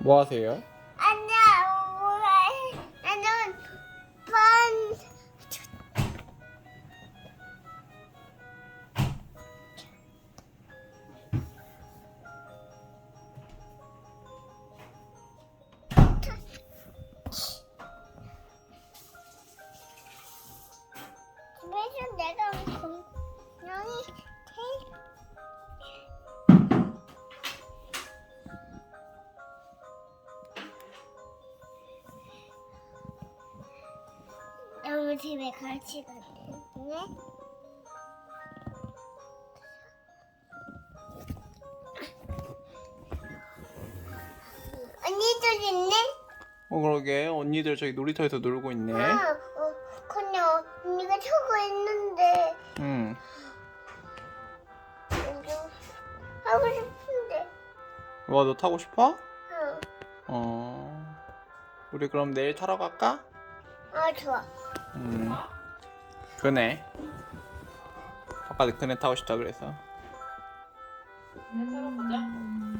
뭐 하세요? 내가 공 너무 집에 같이 갔네. 언니들 있네? 어 그러게 언니들 저기 놀이터에서 놀고 있네. 아, 어, 그냥 언니가 저거 있는데 응. 이거 하고 싶은데. 와 너 타고 싶어? 응. 어. 우리 그럼 내일 타러 갈까? 아 좋아. 음. 그네. 아빠도 그네 타고 싶다 그래서. 그네 타러 가자.